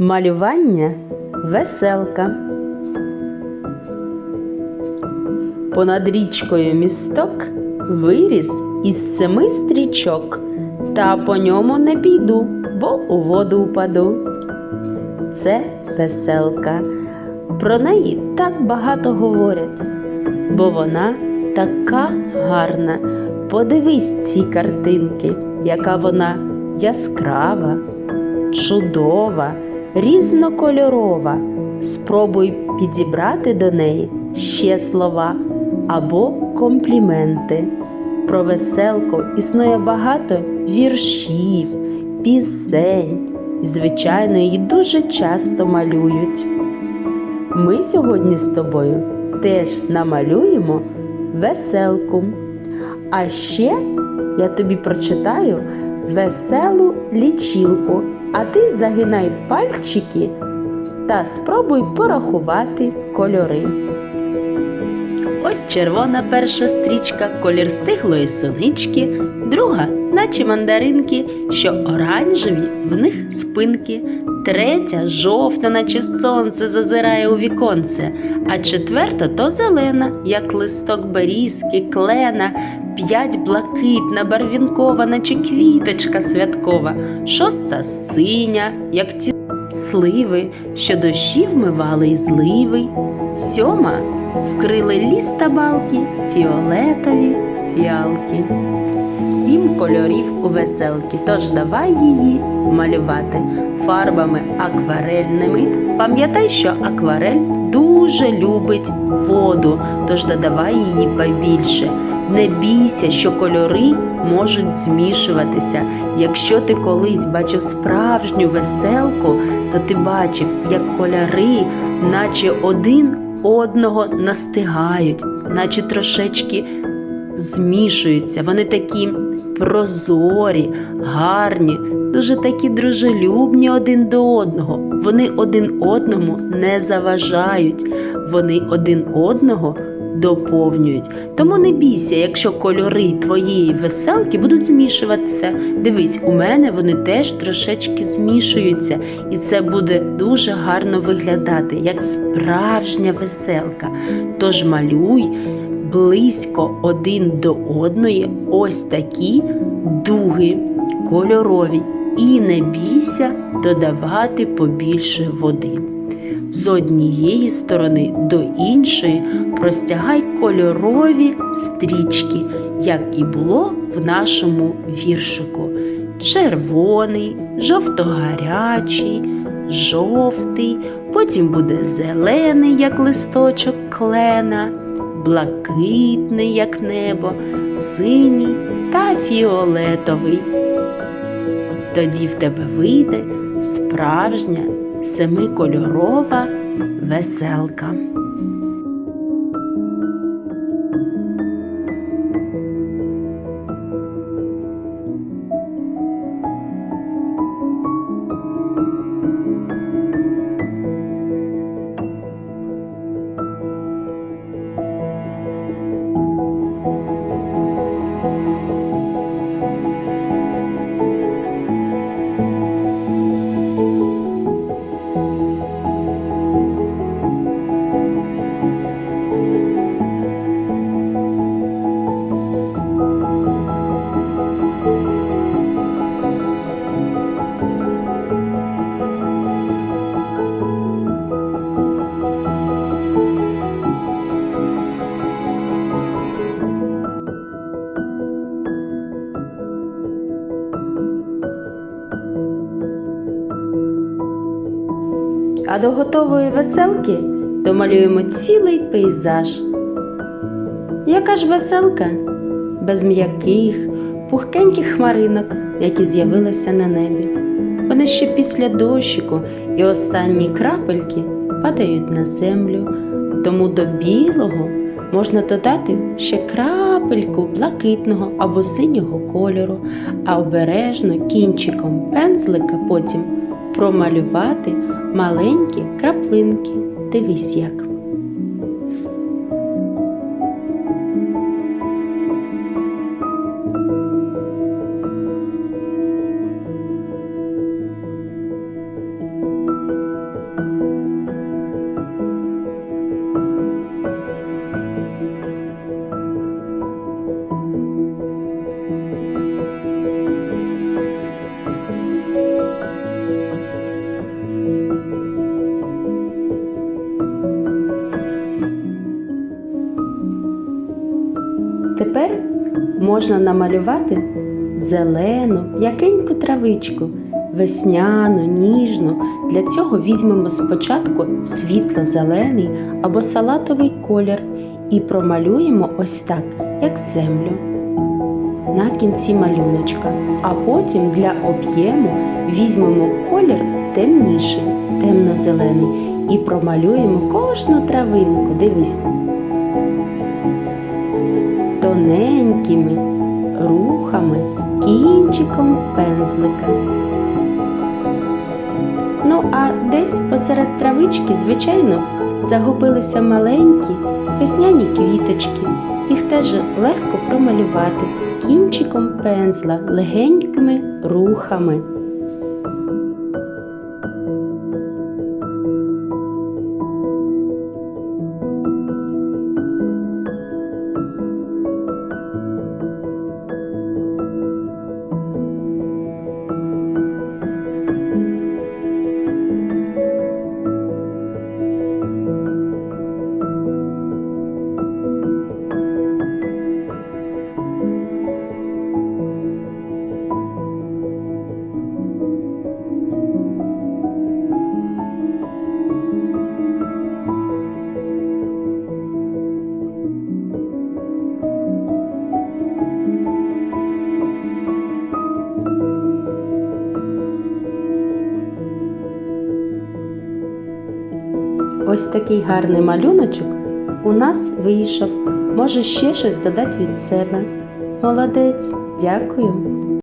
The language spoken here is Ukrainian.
Малювання веселка. Понад річкою місток виріс із семи стрічок, та по ньому не піду, бо у воду упаду. Це веселка. Про неї так багато говорять, бо вона така гарна. Подивись ці картинки, яка вона яскрава, чудова, різнокольорова. Спробуй підібрати до неї ще слова або компліменти. Про веселку існує багато віршів, пісень. І, звичайно, її дуже часто малюють. Ми сьогодні з тобою теж намалюємо веселку. А ще я тобі прочитаю веселу лічилку, а ти загинай пальчики та спробуй порахувати кольори. Ось червона перша стрічка, колір стиглої сонички, друга, наче мандаринки, що оранжеві в них спинки, третя жовта, наче сонце зазирає у віконце, а четверта то зелена, як листок берізки, клена, п'ять блакитна, барвінкова, наче квіточка святкова, шоста синя, як ті сливи, що дощі вмивали й зливи, сьома вкрили ліс та балки, фіолетові фіалки. Сім кольорів у веселки, тож давай її малювати фарбами акварельними. Пам'ятай, що акварель дуже любить воду, тож додавай її побільше. Не бійся, що кольори можуть змішуватися. Якщо ти колись бачив справжню веселку, то ти бачив, як кольори, наче один одного настигають, наче трошечки змішуються. Вони такі прозорі, гарні, дуже такі дружелюбні один до одного. Вони один одному не заважають, вони один одного доповнюють. Тому не бійся, якщо кольори твоєї веселки будуть змішуватися. Дивись, у мене вони теж трошечки змішуються, і це буде дуже гарно виглядати, як справжня веселка. Тож малюй близько один до одної ось такі дуги кольорові. І не бійся додавати побільше води. З однієї сторони до іншої простягай кольорові стрічки, як і було в нашому віршику. Червоний, жовтогарячий, жовтий, потім буде зелений, як листочок клена, блакитний, як небо, синій та фіолетовий. Тоді в тебе вийде справжня семикольорова веселка. А до готової веселки домалюємо цілий пейзаж. Яка ж веселка без м'яких, пухкеньких хмаринок, які з'явилися на небі. Вони ще після дощику і останні крапельки падають на землю, тому до білого можна додати ще крапельку блакитного або синього кольору, а обережно кінчиком пензлика потім промалювати маленькі краплинки. Дивись як. Можна намалювати зелену, м'якеньку травичку, весняну, ніжну. Для цього візьмемо спочатку світло-зелений або салатовий колір і промалюємо ось так, як землю. На кінці малюночка, а потім для об'єму візьмемо колір темніший, темно-зелений, і промалюємо кожну травинку. Дивись. Тоненькими рухами, кінчиком пензлика. Ну, а десь посеред травички, звичайно, загубилися маленькі весняні квіточки. Їх теж легко промалювати кінчиком пензла, легенькими рухами. Ось такий гарний малюночок у нас вийшов. Може ще щось додати від себе. Молодець, дякую.